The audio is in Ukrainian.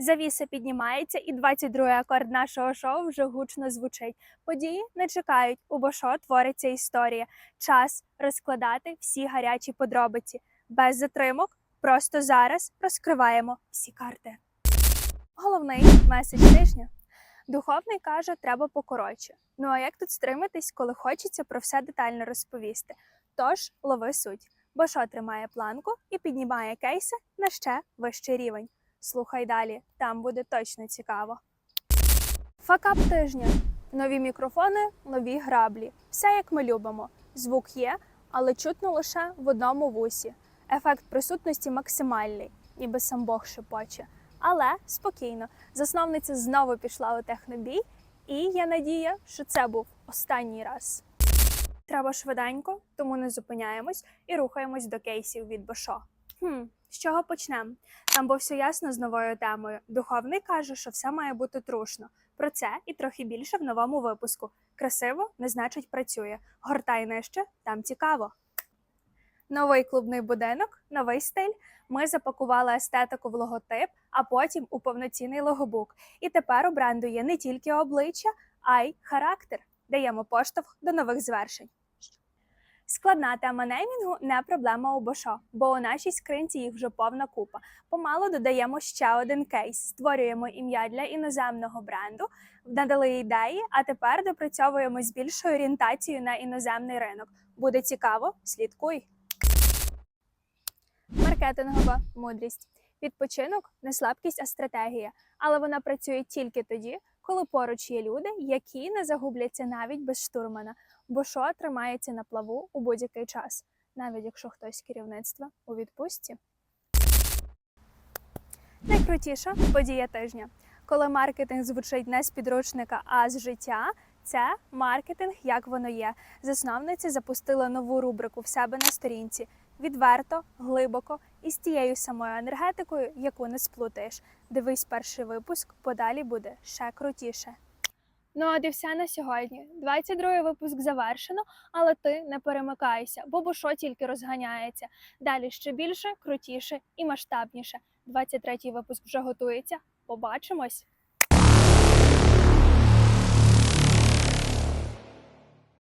Завіса піднімається, і 22-й акорд нашого шоу вже гучно звучить. Події не чекають, у Бошо твориться історія. Час розкладати всі гарячі подробиці. Без затримок, просто зараз розкриваємо всі карти. Головний меседж тижня. Духовний каже, треба покоротше. Ну а як тут стриматись, коли хочеться про все детально розповісти? Тож лови суть. Бошо тримає планку і піднімає кейси на ще вищий рівень. Слухай далі, там буде точно цікаво. Факап тижня. Нові мікрофони, нові граблі. Все як ми любимо. Звук є, але чутно лише в одному вусі. Ефект присутності максимальний, ніби сам Бог шепоче. Але спокійно, засновниця знову пішла у технобій, і я надія, що це був останній раз. Треба швиденько, тому не зупиняємось і рухаємось до кейсів від Бошо. Хм, з чого почнемо? Там було все ясно з новою темою. Духовний каже, що все має бути трушно. Про це і трохи більше в новому випуску. Красиво не значить працює. Гортай нижче, там цікаво. Новий клубний будинок, новий стиль. Ми запакували естетику в логотип, а потім у повноцінний логобук. І тепер у бренду є не тільки обличчя, а й характер. Даємо поштовх до нових звершень. Складна тема неймінгу не проблема у Бошо, бо у нашій скринці їх вже повна купа. Помалу додаємо ще один кейс, створюємо ім'я для іноземного бренду, надали ідеї, а тепер допрацьовуємо з більшою орієнтацією на іноземний ринок. Буде цікаво, слідкуй. Маркетингова мудрість. Відпочинок не слабкість, а стратегія, але вона працює тільки тоді, коли поруч є люди, які не загубляться навіть без штурмана, бо шо тримається на плаву у будь-який час, навіть якщо хтось з керівництва у відпустці. Найкрутіша подія тижня. Коли маркетинг звучить не з підручника, а з життя, це маркетинг, як воно є. Засновниця запустила нову рубрику в себе на сторінці відверто, глибоко і з тією самою енергетикою, яку не сплутаєш. Дивись перший випуск, подалі буде ще крутіше. Ну от і все на сьогодні. 22-й випуск завершено, але ти не перемикайся, бо бушо тільки розганяється. Далі ще більше, крутіше і масштабніше. 23-й випуск вже готується. Побачимось!